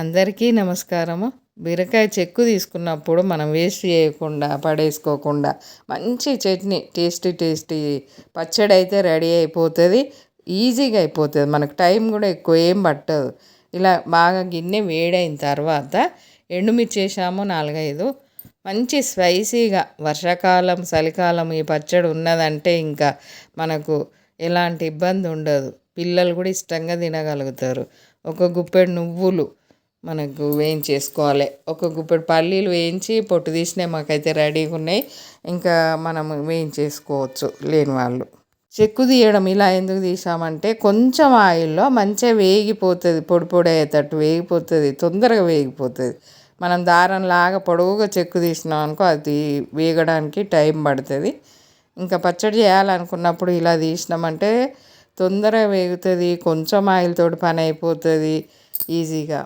అందరికీ నమస్కారము. బీరకాయ చెక్కు తీసుకున్నప్పుడు మనం వేస్ట్ చేయకుండా పడేసుకోకుండా మంచి చట్నీ టేస్టీ టేస్టీ పచ్చడి అయితే రెడీ అయిపోతుంది. ఈజీగా అయిపోతుంది. మనకు టైం కూడా ఎక్కువ ఏం పట్టదు. ఇలా బాగా గిన్నె వేడైన తర్వాత ఎండుమిర్చి వేసాము నాలుగైదు. మంచి స్పైసీగా వర్షాకాలం చలికాలం ఈ పచ్చడి ఉన్నదంటే ఇంకా మనకు ఎలాంటి ఇబ్బంది ఉండదు. పిల్లలు కూడా ఇష్టంగా తినగలుగుతారు. ఒక గుప్పెడు నువ్వులు మనకు వేయించేసుకోవాలి. ఒక గుప్పెడు పల్లీలు వేయించి పొట్టు తీసినవి మాకైతే రెడీగా ఉన్నాయి. ఇంకా మనం వేయించేసుకోవచ్చు లేని వాళ్ళు. చెక్కు తీయడం ఇలా ఎందుకు తీసామంటే కొంచెం ఆయిల్లో మంచిగా వేగిపోతుంది పొడి పొడి అయ్యేటట్టు వేగిపోతుంది తొందరగా వేగిపోతుంది. మనం దారంలాగా పొడవుగా చెక్కు తీసినాం అనుకో అది వేగడానికి టైం పడుతుంది. ఇంకా పచ్చడి చేయాలనుకున్నప్పుడు ఇలా తీసినామంటే తొందరగా వేగుతుంది కొంచెం ఆయిల్ తోటి పని అయిపోతుంది ఈజీగా.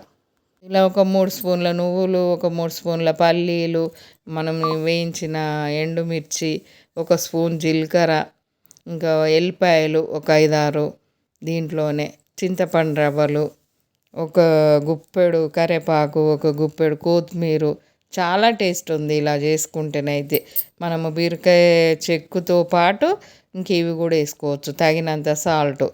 ఇలా ఒక మూడు స్పూన్ల నువ్వులు ఒక మూడు స్పూన్ల పల్లీలు మనం వేయించిన ఎండుమిర్చి ఒక స్పూన్ జీలకర్ర ఇంకా ఎల్లిపాయలు ఒక ఐదారు దీంట్లోనే చింతపండు రవ్వలు ఒక గుప్పెడు కరివేపాకు ఒక గుప్పెడు కొత్తిమీర. చాలా టేస్ట్ ఉంది ఇలా చేసుకుంటేనైతే. మనము బీరకాయ చెక్కుతో పాటు ఇంక ఇవి కూడా వేసుకోవచ్చు తగినంత సాల్ట్.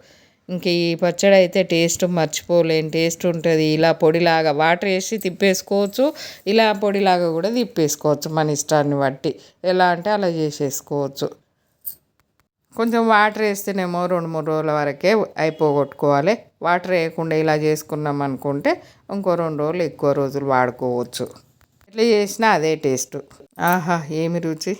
ఇంక ఈ పచ్చడి అయితే టేస్ట్ మర్చిపోలేని టేస్ట్ ఉంటుంది. ఇలా పొడిలాగా వాటర్ వేసి తిప్పేసుకోవచ్చు. ఇలా పొడిలాగా కూడా తిప్పేసుకోవచ్చు మన ఇష్టాన్ని బట్టి. ఎలా అంటే అలా చేసేసుకోవచ్చు. కొంచెం వాటర్ వేస్తేనేమో రెండు మూడు రోజుల వరకే అయిపోగొట్టుకోవాలి. వాటర్ వేయకుండా ఇలా చేసుకున్నాం అనుకుంటే ఇంకో రెండు రోజులు ఎక్కువ రోజులు వాడుకోవచ్చు. ఎట్లా చేసినా అదే టేస్ట్. ఆహా ఏమి రుచి?